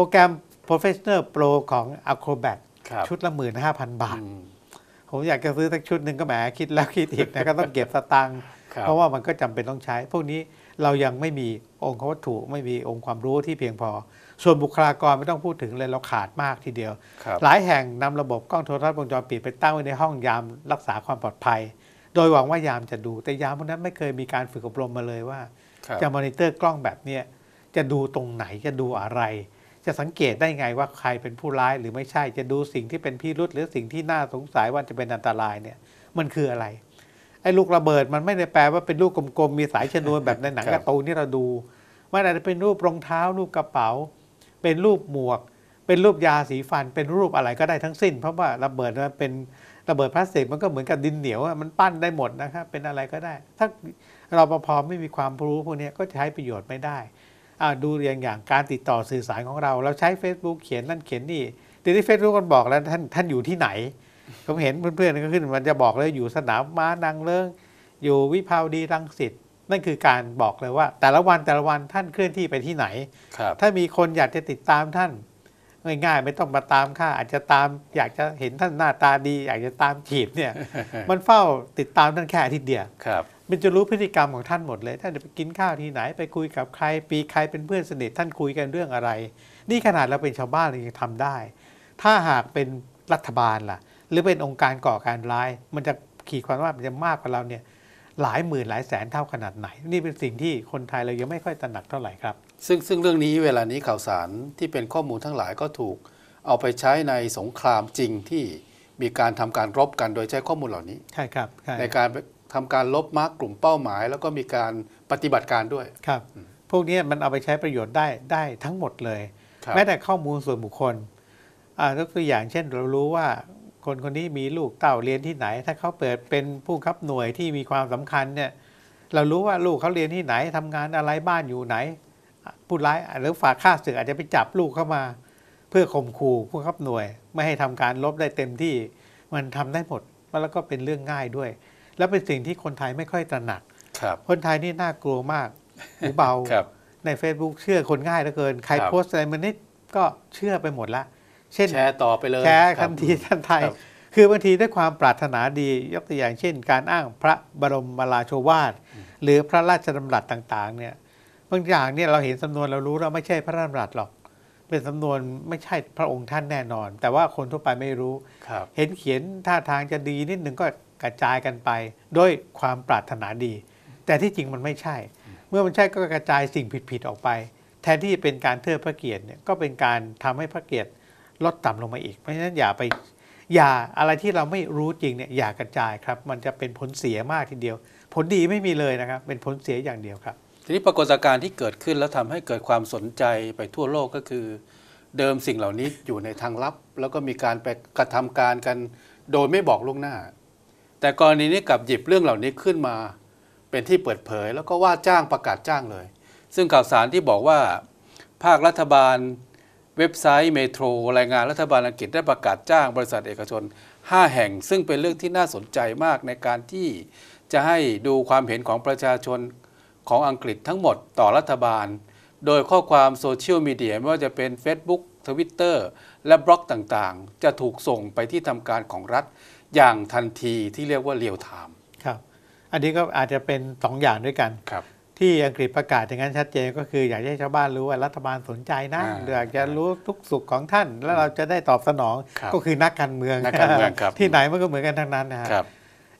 รแกรม Professional Pro ของ Acrobat ครับชุดละหมื่นห้าพันบาทอืมผมอยากจะซื้อสักชุดหนึ่งก็แหมคิดแล้วคิดอีกนะ ก็ต้องเก็บสตางค์ครับเพราะว่ามันก็จำเป็นต้องใช้ พวกนี้เรายังไม่มีองค์วัตถุไม่มีองค์ความรู้ที่เพียงพอ ส่วนบุคลากรไม่ต้องพูดถึงเลยเราขาดมากทีเดียวครับหลายแห่งนำระบบกล้องโทรทัศน์วงจรปิดไปตั้งไว้ในห้องยามรักษาความปลอดภัย โดยหวังว่ายามจะดู แต่ยามพวกนั้นไม่เคยมีการฝึกอบรมมาเลยว่าครับจะมอนิเตอร์กล้องแบบเนี้ยจะดูตรงไหนจะดูอะไร จะสังเกตได้ไงว่าใครเป็นผู้ร้ายหรือไม่ใช่ จะดูสิ่งที่เป็นพิรุษหรือสิ่งที่น่าสงสัยว่าจะเป็นอันตรายเนี่ย มันคืออะไร ไอ้ลูกระเบิดมันไม่ได้แปลว่าเป็นลูกกลมๆมีสายชนวนแบบในหนังกร์ตูนที่เราดู มันอาจจะเป็นรูปรองเท้ารูปกระเป๋า เป็นรูปหมวก เป็นรูปยาสีฟัน เป็นรูปอะไรก็ได้ทั้งสิ้น เพราะว่าระเบิดมันเป็นระเบิดพลาสติกมันก็เหมือนกับดินเหนียวอะมันปั้นได้หมดนะครับเป็นอะไรก็ได้ ถ้าเราพอไม่มีความรู้พวกนี้ก็ใช้ประโยชน์ไม่ได้ อ่าดูอย่างอย่างการติดต่อสื่อสารของเรา เราใช้ Facebook เขียนนั่นเขียนนี่ทีนี้เฟซบุ๊กมันบอกแล้วท่านท่านอยู่ที่ไหน ผมเห็นเพื่อนๆก็ขึ้น มันจะบอกเลยอยู่สนามม้านางเลิงอยู่วิภาวดีรังสิตนั่นคือการบอกเลยว่า แต่ละวันแต่ละวันท่านเคลื่อนที่ไปที่ไหนครับถ้ามีคนอยากจะติดตามท่านง่ายๆไม่ต้องมาตามข้าอาจจะตามอยากจะเห็นท่านหน้าตาดี อยากจะตามจีบเนี่ย มันเฝ้าติดตามท่านแค่อาทิตย์เดียวครับ มันจะรู้พฤติกรรมของท่านหมดเลย ท่านจะไปกินข้าวที่ไหนไปคุยกับใคร ปีใครเป็นเพื่อนสนิทท่านคุยกันเรื่องอะไร นี่ขนาดเราเป็นชาวบ้านเรายังทำได้ ถ้าหากเป็นรัฐบาลล่ะ หรือเป็นองค์การก่อการร้าย มันจะขีดความว่ามันจะมากกว่าเราเนี่ยหลายหมื่นหลายแสนเท่าขนาดไหน นี่เป็นสิ่งที่คนไทยเรายังไม่ค่อยตระหนักเท่าไหร่ครับ ซึ่งซึ่งเรื่องนี้เวลานี้ข่าวสารที่เป็นข้อมูลทั้งหลายก็ถูก เอาไปใช้ในสงครามจริงที่มีการทำการรบกันโดยใช้ข้อมูลเหล่านี้ใช่ครับใช่ในการ ทำการลบมาร์กกลุ่มเป้าหมาย แล้วก็มีการปฏิบัติการด้วยครับ พวกนี้มันเอาไปใช้ประโยชน์ได้ได้ทั้งหมดเลยครับแม้แต่ข้อมูลส่วนบุคคลอ่ายกตัวอย่างเช่นเรารู้ว่าคนคนนี้มีลูกเต้าเรียนที่ไหน ถ้าเขาเปิดเป็นผู้ขับหน่วยที่มีความสำคัญเนี่ยเรารู้ว่าลูกเขาเรียนที่ไหนทำงานอะไรบ้านอยู่ไหนอะผู้ร้ายหรือฝากข้าศึกอาจจะไปจับลูกเข้ามา เพื่อข่มขู่ผู้ขับหน่วย ไม่ให้ทำการลบได้เต็มที่มันทำได้หมดแล้วก็เป็นเรื่องง่ายด้วย แล้วเป็นสิ่งที่คนไทยไม่ค่อยตระหนัก ครับ คนไทยนี่น่ากลัวมากหูเบา ครับ ใน Facebook เชื่อคนง่ายเหลือเกิน ใครครับ โพสต์อะไรมันนิดก็เชื่อไปหมดละ เช่น แชร์ต่อไปเลยแชร์ครัทับนทีทันใดครับ คือบางทีด้วยความปรารถนาดียกตัวอย่างเช่น การอ้างพระบรมราโชวาท หรือพระราชดำรัสต่างๆเนี่ยบางอย่างเนี่ยเราเห็นสำนวนเรารู้เราไม่ใช่พระราชดำรัสหรอก เป็นสำนวนไม่ใช่พระองค์ท่านแน่นอน แต่ว่าคนทั่วไปไม่รู้ ครับ เห็นเขียนท่าทางจะดีนิดหนึ่งก็ กระจายกันไปด้วยความปรารถนาดี แต่ที่จริงมันไม่ใช่ เมื่อมันใช่ก็กระจายสิ่งผิดๆออกไป แทนที่จะเป็นการเทิดพระเกียรติเนี่ยก็เป็นการทำให้พระเกียรติลดต่ำลงมาอีก เพราะฉะนั้นอย่าไปอย่าอะไรที่เราไม่รู้จริงเนี่ยอย่ากระจายครับ มันจะเป็นผลเสียมากทีเดียว ผลดีไม่มีเลยนะครับ เป็นผลเสียอย่างเดียวครับ ทีนี้ปรากฏการณ์ที่เกิดขึ้นแล้วทำให้เกิดความสนใจไปทั่วโลกก็คือ เดิมสิ่งเหล่านี้อยู่ในทางลับ แล้วก็มีการไปกระทำการกัน โดยไม่บอกล่วงหน้า แต่กรณีนี้กลับหยิบเรื่องเหล่านี้ขึ้นมา เป็นที่เปิดเผย แล้วก็ว่าจ้างประกาศจ้างเลย ซึ่งข่าวสารที่บอกว่า ภาครัฐบาลเว็บไซต์เมโทรรายงานรัฐบาลอังกฤษได้ประกาศจ้างบริษัทเอกชน 5 แห่ง ซึ่งเป็นเรื่องที่น่าสนใจมากในการที่จะให้ดูความเห็นของประชาชนของอังกฤษทั้งหมดต่อรัฐบาล โดยข้อความโซเชียลมีเดียไม่ว่าจะเป็น Facebook Twitter และบล็อกต่างๆ จะถูกส่งไปที่ทำการของรัฐ อย่างทันทีที่เรียกว่าเรียลไทม์ครับ อันนี้ก็อาจจะเป็นสองอย่างด้วยกันครับ ที่อังกฤษประกาศอย่างนั้นชัดเจนก็คืออยากให้ชาวบ้านรู้ว่ารัฐบาลสนใจนะอ่าอยากจะรู้ทุกสุขของท่าน แล้วเราจะได้ตอบสนองครับก็คือนักการเมืองนักการเมืองครับที่ไหนมันก็เหมือนกันทั้งนั้นนะฮะครับ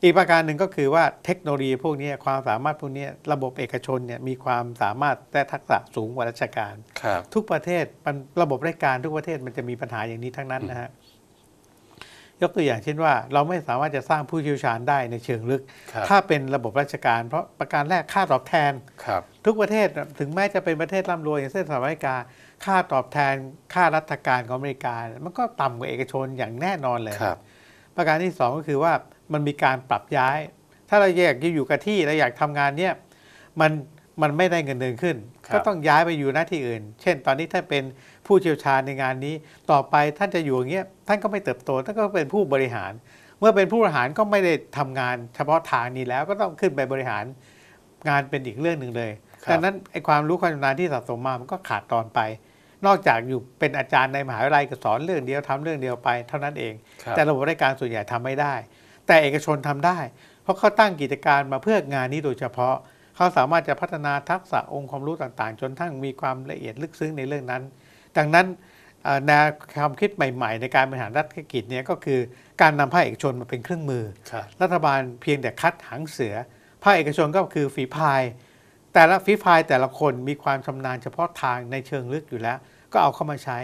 อีกประการหนึ่งก็คือว่าเทคโนโลยีพวกนี้ความสามารถพวกนี้ระบบเอกชนเนี่ยมีความสามารถและทักษะสูงกว่าราชการครับทุกประเทศมันระบบราชการทุกประเทศมันจะมีปัญหาอย่างนี้ทั้งนั้นนะฮะ ยกตัวอย่างเช่นว่า เราไม่สามารถจะสร้างผู้เชี่ยวชาญได้ในเชิงลึกครับถ้าเป็นระบบราชการ เพราะประการแรกค่าตอบแทนครับทุกประเทศถึงแม้จะเป็นประเทศร่ำรวยอย่างเช่นสหรัฐอเมริกา ค่าตอบแทน ค่ารัฐการของอเมริกา มันก็ต่ำกว่าเอกชนอย่างแน่นอนเลยครับประการที่สองก็คือว่ามันมีการปรับย้าย ถ้าเราอยากจะอยู่กับที่เราอยากทำงานเนี่ยมัน มันไม่ได้เงินเดือนขึ้นครับก็ต้องย้ายไปอยู่หน้าที่อื่น เช่น ตอนนี้ท่านเป็นผู้เชี่ยวชาญในงานนี้ ต่อไปท่านจะอยู่อย่างเงี้ยท่านก็ไม่เติบโตท่านก็เป็นผู้บริหาร เมื่อเป็นผู้บริหารก็ไม่ได้ทำงาน เฉพาะทางนี้แล้วก็ต้องขึ้นไปบริหารงานเป็นอีกเรื่องหนึ่งเลยครับดังนั้นไอ้ความรู้ความชำนาญที่สะสมมามันก็ขาดตอนไป นอกจากอยู่เป็นอาจารย์ในมหาวิทยาลัยก็สอนเรื่องเดียวทำเรื่องเดียวไป เท่านั้นเองครับแต่ระบบราชการส่วนใหญ่ทำไม่ได้ แต่เอกชนทำได้ เพราะเขาตั้งกิจการมาเพื่องานนี้โดยเฉพาะ เขาสามารถจะพัฒนาทักษะองค์ความรู้ต่างๆ จนทั้งมีความละเอียดลึกซึ้งในเรื่องนั้น ดังนั้นเอ่อแนวความคิดใหม่ ๆ ในการบริหารรัฐกิจเนี่ยก็คือการนำภาคเอกชนมาเป็นเครื่องมือครับรัฐบาลเพียงแต่คัดหางเสือ ภาคเอกชนก็คือฝีพาย แต่ละฝีพายแต่ละคนมีความชำนาญเฉพาะทางในเชิงลึกอยู่แล้ว ก็เอาเข้ามาใช้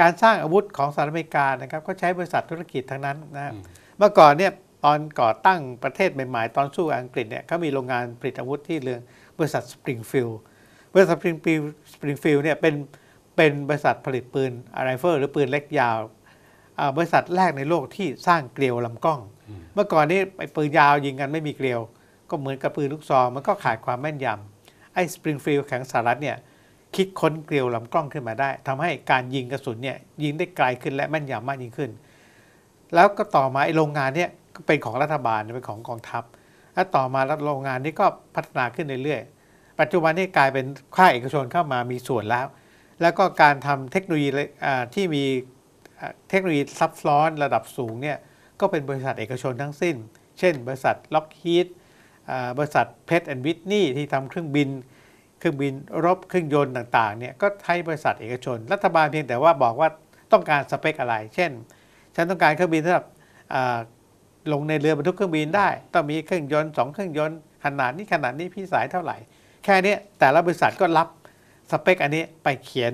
การสร้างอาวุธของสหรัฐอเมริกานะครับก็ใช้บริษัทธุรกิจทั้งนั้นนะครับอืมเมื่อก่อนเนี่ย ตอนก่อตั้งประเทศใหม่ๆ ตอนสู้อังกฤษเนี่ยเขามีโรงงานผลิตอาวุธที่เรื่องบริษัทสปริงฟิลด์บริษัทสปริงฟิลด์สปริงฟิลด์เนี่ยเป็นเป็นบริษัทผลิตปืนอะไรเฟิลหรือปืนเล็กยาวบริษัทแรกในโลกที่สร้างเกลียวลำกล้อง เมื่อก่อนนี้ไอ้ปืนยาวยิงกันไม่มีเกลียว ก็เหมือนกับปืนลูกซองมันก็ขาดความแม่นยำไอ้สปริงฟิลด์แข็งสหรัฐเนี่ยคิดค้นเกลียวลำกล้องขึ้นมาได้ทำให้การยิงกระสุนเนี่ยยิงได้ไกลขึ้นและแม่นยำมากยิ่งขึ้น แล้วก็ต่อมาไอ้โรงงานเนี่ย เป็นของรัฐบาลเป็นของกองทัพ แล้วต่อมาโรงงานนี้ก็พัฒนาขึ้นเรื่อยๆ ปัจจุบันนี้กลายเป็นค่ายเอกชนเข้ามามีส่วนแล้ว แล้วก็การทำเทคโนโลยีที่มีเทคโนโลยีซับซ้อนระดับสูงเนี่ยก็เป็นบริษัทเอกชนทั้งสิ้น เช่น บริษัทล็อกฮีดบริษัทเพ t แอนด์วิทนี่ที่ทำเครื่องบิน เครื่องบินรบเครื่องยนต์ต่างๆเนี่ยก็ใช้บริษัทเอกชน รัฐบาลเพียงแต่ว่าบอกว่าต้องการสเปคอะไร เช่น ฉันต้องการเครื่องบินสำหรับ ลงในเรือบรรทุกเครื่องบินได้ ต้องมีเครื่องยนต์สองเครื่องยนต์ขนาดนี้ขนาดนี้พี่สายเท่าไหร่ แค่เนี้ยแต่ละบริษัทก็รับสเปคอันนี้ไปเขียน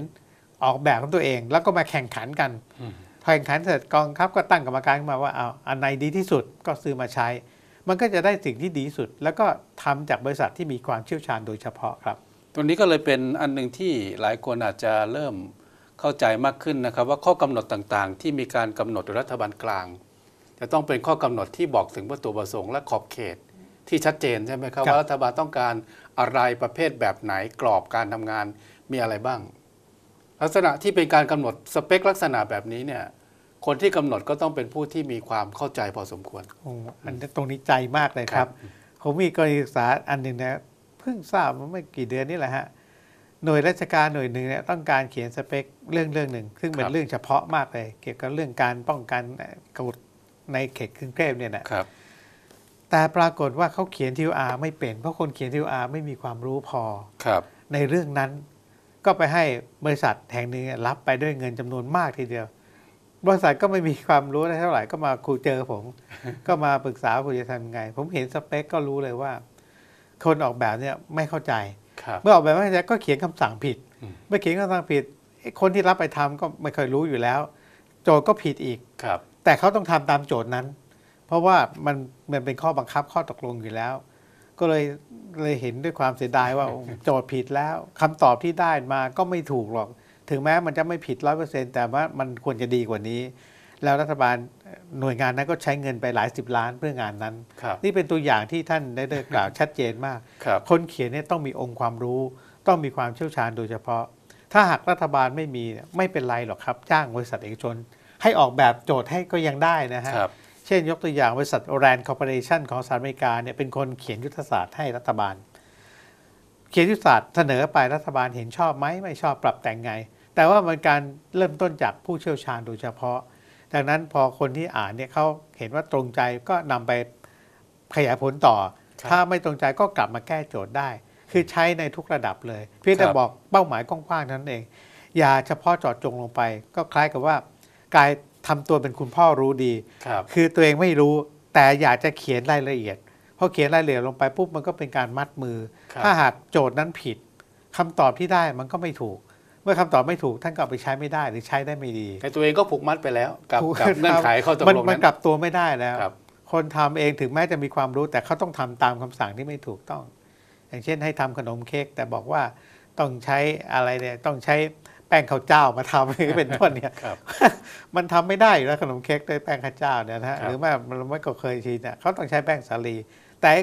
ออกแบบของตัวเอง แล้วก็มาแข่งขันกันอืมพอแข่งขันเสร็จกองทัพก็ตั้งกรรมการขึ้นมาว่าเอาอันไหนดีที่สุดก็ซื้อมาใช้ มันก็จะได้สิ่งที่ดีที่สุด แล้วก็ทำจากบริษัทที่มีความเชี่ยวชาญโดยเฉพาะครับ ตรงนี้ก็เลยเป็นอันหนึ่งที่หลายคนอาจจะเริ่มเข้าใจมากขึ้นนะครับ ว่าข้อกำหนดต่างๆ ที่มีการกำหนดโดยรัฐบาลกลาง จะต้องเป็นข้อกำหนดที่บอกถึงวัตถุประสงค์และขอบเขตที่ชัดเจนใช่ไหมครับครับว่ารัฐบาลต้องการอะไรประเภทแบบไหนกรอบการทำงานมีอะไรบ้าง ลักษณะที่เป็นการกำหนดสเปคลักษณะแบบนี้เนี่ยคนที่กำหนดก็ต้องเป็นผู้ที่มีความเข้าใจพอสมควรโอ้อันนี้ตรงนี้ใจมากเลยครับ ผมมีกรณีศึกษาอันหนึ่งนะเพิ่งทราบเมื่อไม่กี่เดือนนี่แหละฮะหน่วยราชการหน่วยหนึ่งเนี่ยต้องการเขียนสเปคเรื่องเรื่องหนึ่งซึ่งเป็นครับเรื่องเฉพาะมากเลย เกี่ยวกับเรื่องการป้องกันเอ่อกฎ ในเขตกรุงเทพเนี่ยนะครับ แต่ปรากฏว่าเขาเขียน TOR ไม่เป็น เพราะคนเขียน TOR ไม่มีความรู้พอครับ ในเรื่องนั้นก็ไปให้บริษัทแห่งหนึ่งรับไปด้วยเงินจำนวนมากทีเดียว บริษัทก็ไม่มีความรู้อะไรเท่าไหร่ก็มาคุยเจอผม ก็มาปรึกษาว่าจะทำยังไง ผมเห็นสเปคก็รู้เลยว่า คนออกแบบเนี่ยไม่เข้าใจครับเมื่อออกแบบไม่เข้าใจก็เขียนคำสั่งผิดอืมเมื่อเขียนคำสั่งผิดไอ้คนที่รับไปทำก็ไม่เคยรู้อยู่แล้ว โจทย์ก็ผิดอีกครับ แต่เขาต้องทำตามโจทย์นั้น เพราะว่ามันมันเป็นข้อบังคับข้อตกลงอยู่แล้ว ก็เลยเลยเห็นด้วยความเสียดายว่าโจทย์ผิดแล้วคำตอบที่ได้มาก็ไม่ถูกหรอก ถึงแม้มันจะไม่ผิดร้อยเปอร์เซ็นแต่ว่ามันควรจะดีกว่านี้ แล้วรัฐบาลหน่วยงานนั้นก็ใช้เงินไปหลายสิบล้านเพื่องานนั้นครับนี่เป็นตัวอย่างที่ท่านได้ได้กล่าวชัดเจนมากครับคนเขียนเนี่ยต้องมีองค์ความรู้ ต้องมีความเชี่ยวชาญโดยเฉพาะ ถ้าหากรัฐบาลไม่มีเนี่ยไม่เป็นไรหรอกครับ จ้างบริษัทเอกชน ให้ออกแบบโจทย์ให้ก็ยังได้นะฮะครับเช่นยกตัวอย่างบริษัทโอแรนคอร์ปอเรชันของสหรัฐอเมริกาเนี่ยเป็นคนเขียนยุทธศาสตร์ให้รัฐบาล เขียนยุทธศาสตร์เสนอไปรัฐบาลเห็นชอบไหมไม่ชอบปรับแต่งไง แต่ว่ามันการเริ่มต้นจากผู้เชี่ยวชาญโดยเฉพาะ ดังนั้นพอคนที่อ่านเนี่ยเขาเห็นว่าตรงใจก็นำไปขยายผลต่อครับถ้าไม่ตรงใจก็กลับมาแก้โจทย์ได้ คือใช้ในทุกระดับเลย เพียงแต่ครับบอกเป้าหมายกว้างๆเท่านั้นเอง อย่าเฉพาะเจาะจงลงไป ก็คล้ายกับว่า กายทำตัวเป็นคุณพ่อรู้ดีครับคือตัวเองไม่รู้แต่อยากจะเขียนรายละเอียดพอเขียนรายละเอียดลงไปปุ๊บมันก็เป็นการมัดมือครับถ้าหากโจทย์นั้นผิดคำตอบที่ได้มันก็ไม่ถูก เมื่อคำตอบไม่ถูกท่านก็เอาไปใช้ไม่ได้หรือใช้ได้ไม่ดีแต่ตัวเองก็ผูกมัดไปแล้วกับถูกกับเงื่อนไขข้อตกมันลงมันนั้นกลับตัวไม่ได้แล้วครับคนทำเองถึงแม้จะมีความรู้ แต่เขาต้องทำตามคำสั่งที่ไม่ถูกต้อง อย่างเช่นให้ทำขนมเค้กแต่บอกว่าต้องใช้อะไรเนี่ยต้องใช้แป้งข้าวเจ้ามาทำเป็นต้นเนี่ยครับมันทำไม่ได้อยู่แล้วขนมเค้กด้วยแป้งข้าวเจ้าเนี่ยนะฮะครับหรือว่ามันไม่ก็เคยชินเนี่ยเขาต้องใช้แป้งสาลี แต่ไอ้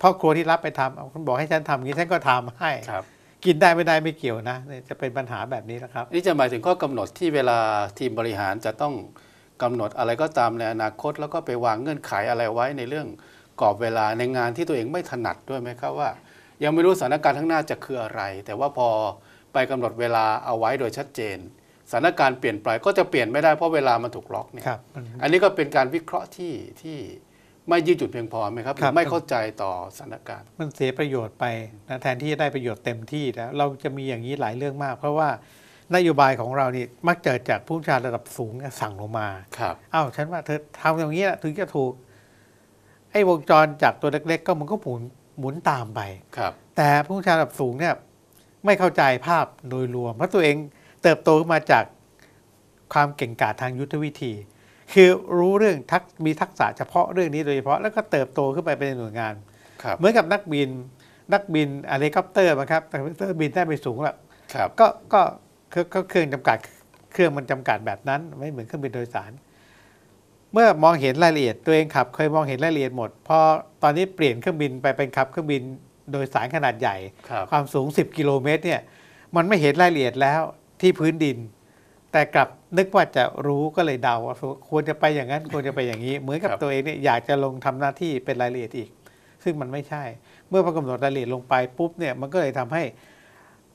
พ่อครัวที่รับไปทำเอาคุณบอกให้ฉันทำอย่างนี้ฉันก็ทำให้ครับกินได้ไม่ได้ไม่เกี่ยวนะเนี่ยจะเป็นปัญหาแบบนี้นะครับ นี่จะหมายถึงข้อกำหนดที่เวลาทีมบริหารจะต้องกำหนดอะไรก็ตามในอนาคต แล้วก็ไปวางเงื่อนไขอะไรไว้ในเรื่องกรอบเวลาในงานที่ตัวเองไม่ถนัดด้วยไหมครับว่า ยังไม่รู้สถานการณ์ข้างหน้าจะคืออะไร แต่ว่าพอ ไปกำหนดเวลาเอาไว้โดยชัดเจนสถานการณ์เปลี่ยนไปก็จะเปลี่ยนไม่ได้เพราะเวลามันถูกล็อกเนี่ยครับมันอันนี้ก็เป็นการวิเคราะห์ที่ที่ไม่ยืดหยุ่นเพียงพอไหมครับหครัรืบอไม่เข้าใจต่อสถานการณ์ มันเสียประโยชน์ไปนะแทนที่จะได้ประโยชน์เต็มที่แล้วเราจะมีอย่างนี้หลายเรื่องมาก เพราะว่านโยบายของเรานี่มักเกิดจากผู้บัญชาการระดับสูงเนี่ยสั่งลงมาครับอ้าวฉันว่าเธอทำอย่างนี้แหละถึงจะถูกไอ้วงจรจากตัวเล็ก ๆ ก็มันก็หมุนหมุนตามไปครับ แต่ผู้บัญชาการระดับสูงเนี่ย ไม่เข้าใจภาพโดยรวม เพราะตัวเองเติบโตขึ้นมาจากความเก่งกาจทางยุทธวิธี คือรู้เรื่องทักมีทักษะเฉพาะเรื่องนี้โดยเฉพาะแล้วก็เติบโตขึ้นไปเป็นหน่วยงานครับเหมือนกับนักบินนักบินเฮลิคอปเตอร์นะครับแต่เฮลิคอปเตอร์บินได้ไปสูงแล้วครับก็ก็เครื่องก็เครื่องจำกัดเครื่องมันจำกัดแบบนั้น ไม่เหมือนเครื่องบินโดยสาร เมื่อมองเห็นรายละเอียดตัวเองขับ เคยมองเห็นรายละเอียดหมดพอตอนนี้เปลี่ยนเครื่องบินไปเป็นขับเครื่องบิน โดยสารขนาดใหญ่ครับความสูง 10 กิโลเมตรเนี่ยมันไม่เห็นรายละเอียดแล้วที่พื้นดิน แต่กลับนึกว่าจะรู้ก็เลยเดาว่าควรจะไปอย่างนั้นควรจะไปอย่างนี้ เหมือนกับครับตัวเองเนี่ยอยากจะลงทำหน้าที่เป็นรายละเอียดอีก ซึ่งมันไม่ใช่ เมื่อพอกำหนดรายละเอียดลงไปปุ๊บเนี่ยมันก็เลยทำให้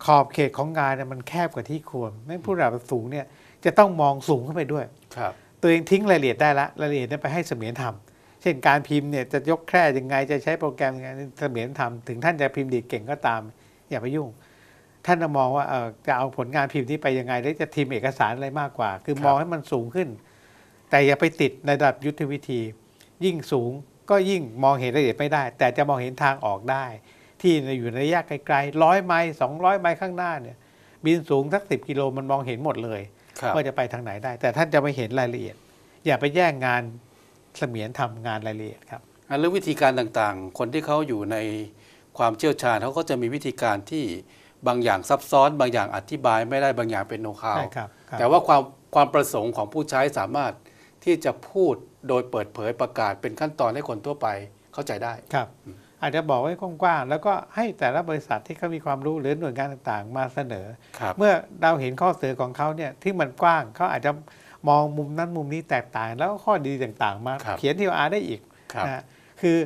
ขอบเขตของงานเนี่ยมันแคบกว่าที่ควรไม่ผู้ระดับสูงเนี่ยจะต้องมองสูงขึ้นไปด้วยครับ ตัวเองทิ้งรายละเอียดได้ละรายละเอียดเนี่ยไปให้เสมียนทำเช่นการพิมพ์เนี่ยจะยกแคร่ยังไงจะใช้โปรแกรมยังไงเสมียนทำถึงท่านจะพิมพ์ดีดเก่งก็ตาม อย่าไปยุ่ง ท่านจะมองว่าเออจะเอาผลงานพิมพ์นี้ไปยังไงหรือจะทีมเอกสารอะไรมากกว่า คือมองให้มันสูงขึ้น แต่อย่าไปติดในระดับยุทธวิธี ยิ่งสูงก็ยิ่งมองเห็นรายละเอียดไม่ได้ แต่จะมองเห็นทางออกได้ ที่อยู่ในระยะไกลๆร้อยไมล์สองร้อยไมล์ข้างหน้าเนี่ยบินสูงสักสิบกิโลมันมองเห็นหมดเลยครับว่าจะไปทางไหนได้ แต่ท่านจะไม่เห็นรายละเอียด อย่าไปแย่งงาน เสมียนทำงานรายละเอียดครับอะเรื่องวิธีการต่างๆ คนที่เขาอยู่ในความเชี่ยวชาญเขาก็จะมีวิธีการที่บางอย่างซับซ้อน บางอย่างอธิบายไม่ได้บางอย่างเป็นโน้ตฮาวใช่ครับครับแต่ว่าความความประสงค์ของผู้ใช้สามารถที่จะพูดโดยเปิดเผยประกาศเป็นขั้นตอนให้คนทั่วไปเข้าใจได้ครับอาจจะบอกไว้กว้างๆ แล้วก็ให้แต่ละบริษัทที่เขามีความรู้หรือหน่วยงานต่างๆ มาเสนอครับเมื่อเราเห็นข้อเสนอของเขาเนี่ยที่มันกว้างเขาอาจจะ มองมุมนั้นมุมนี้แตกต่าง แล้วก็ข้อดีต่างๆ มาครับเขียนที่อาได้อีกครับนะคือ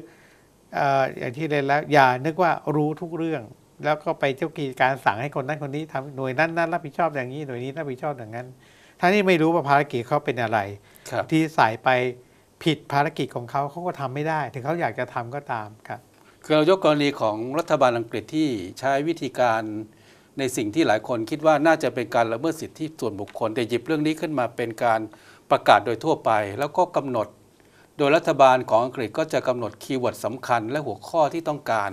เอ่ออย่างที่เรียนแล้วอย่านึกว่ารู้ทุกเรื่อง แล้วก็ไปเจ้ากีการสั่งให้คนนั้นคนนี้ทำหน่วยนั้นนั้นรับผิดชอบอย่างนี้หน่วยนี้รับผิดชอบอย่างนั้นท่านที่ไม่รู้ว่าภารกิจเขาเป็นอะไรครับที่ใส่ไปผิดภารกิจของเขาเขาก็ทำไม่ได้ ถึงเขาอยากจะทำก็ตามครับคือเรายกกรณีของรัฐบาลอังกฤษที่ใช้วิธีการ ในสิ่งที่หลายคนคิดว่าน่าจะเป็นการละเมิดสิทธิส่วนบุคคล แต่หยิบเรื่องนี้ขึ้นมาเป็นการประกาศโดยทั่วไป แล้วก็กำหนด โดยรัฐบาลของอังกฤษก็จะกำหนดคีย์เวิร์ดสำคัญ และหัวข้อที่ต้องการ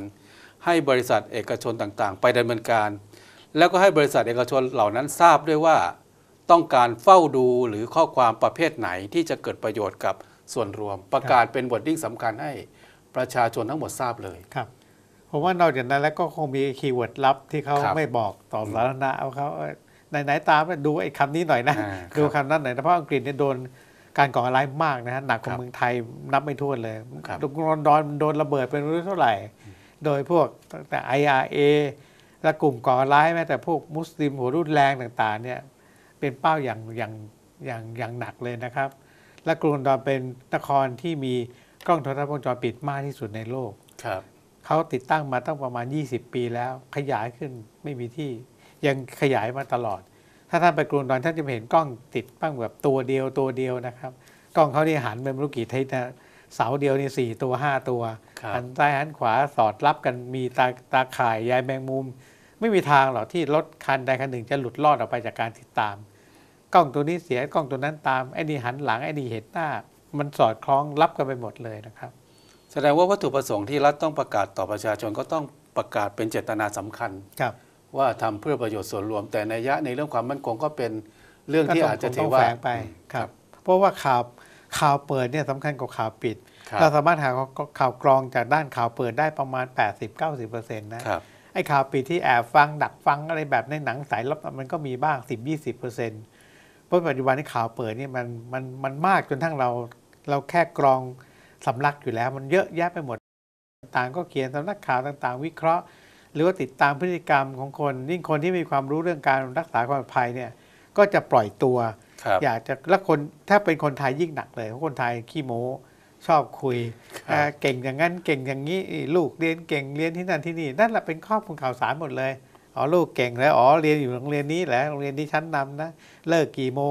ให้บริษัทเอกชนต่างๆ ไปดำเนินการ แล้วก็ให้บริษัทเอกชนเหล่านั้นทราบด้วยว่า ต้องการเฝ้าดูหรือข้อความประเภทไหนที่จะเกิดประโยชน์กับส่วนรวม ประกาศเป็นบทดิ้งสำคัญให้ประชาชนทั้งหมดทราบเลยครับ ผมว่านอกจากนั้นแล้วก็คงมีคีย์เวิร์ดลับที่เขาครับไม่บอกต่อสาธารณะเอาเขาเอ้ยไหนๆตามไปดูไอ้คำนี้หน่อยนะอ่าดูคำนั้นหน่อยนะเพราะอังกฤษเนี่ยโดนการก่อการร้ายมากนะฮะหนักกว่าครับเมืองไทยนับไม่ถ้วนเลยครับลอนดอนโดนระเบิดเป็นไม่รู้เท่าไหร่ โดยพวกตั้งแต่ IRA และกลุ่มก่อการร้ายแม้แต่พวกมุสลิมหัวรุนแรงต่างๆเนี่ยเป็นเป้าอย่างอย่างอย่างอย่างหนักเลยนะครับ และกรุงลอนดอนเป็นนครที่มีกล้องโทรทัศน์วงจรปิดมากที่สุดในโลกครับ เขาติดตั้งมาตั้งประมาณ 20 ปีแล้ว ขยายขึ้นไม่มีที่ ยังขยายมาตลอด ถ้าท่านไปกรุงลอนดอนท่านจะเห็นกล้องติดตั้งแบบตัวเดียวตัวเดียวนะครับ กล้องเขานี่หันไปไม่รู้กี่ทิศนะเสาเดียวนี่สี่ตัวห้าตัวครับหันซ้ายหันขวาสอดรับกันมีตาตาข่ายใยแมงมุม ไม่มีทางหรอกที่รถคันใดคันหนึ่งจะหลุดรอดออกไปจากการติดตาม กล้องตัวนี้เสียกล้องตัวนั้นตามไอ้นี่หันหลังไอ้นี่เห็นหน้า มันสอดคล้องรับกันไปหมดเลยนะครับ แสดงว่าวัตถุประสงค์ที่รัฐต้องประกาศต่อประชาชนก็ต้องประกาศเป็นเจตนาสำคัญครับว่าทำเพื่อประโยชน์ส่วนรวม แต่ในยยะในเรื่องความมั่นคงก็เป็นเรื่องที่ก็ต้อาจจะต้ถืงอว่าแฝงไปครับเพราะว่าข่าวข่าวเปิดเนี่ยสำคัญกว่าข่าวปิดครับเราสามารถหาข่าวกรองจากด้านข่าวเปิดได้ประมาณ 80-90%นะครับไอ้ข่าวปิดที่แอบฟังดักฟังอะไรแบบในหนังสายลับมันก็มีบ้าง 10-20%เพราะปัจจุบันนี้ข่าวเปิดนี่มันมันมันมากจนทั้งเราเราแค่กรอง สำลักอยู่แล้วมันเยอะแยะไปหมดต่างก็เขียนสำนักข่าวต่างๆ วิเคราะห์ หรือว่าติดตามพฤติกรรมของคนยิ่งคนที่มีความรู้เรื่องการรักษาความปลอดภัยเนี่ยก็จะปล่อยตัวครับอยากจะแล้วคนถ้าเป็นคนไทยยิ่งหนักเลยเพราะคนไทยขี้โม้ชอบคุยครับเอ่อเก่งอย่างนั้นเก่งอย่างนี้ลูกเรียนเก่งเรียนที่นั่นที่นี่นั่นแหละเป็นข้อมูลข่าวสารหมดเลยอ๋อลูกเก่งแล้วอ๋อเรียนอยู่โรงเรียนนี้แหละโรงเรียนนี้ชั้นนำนะเลิกกี่โมง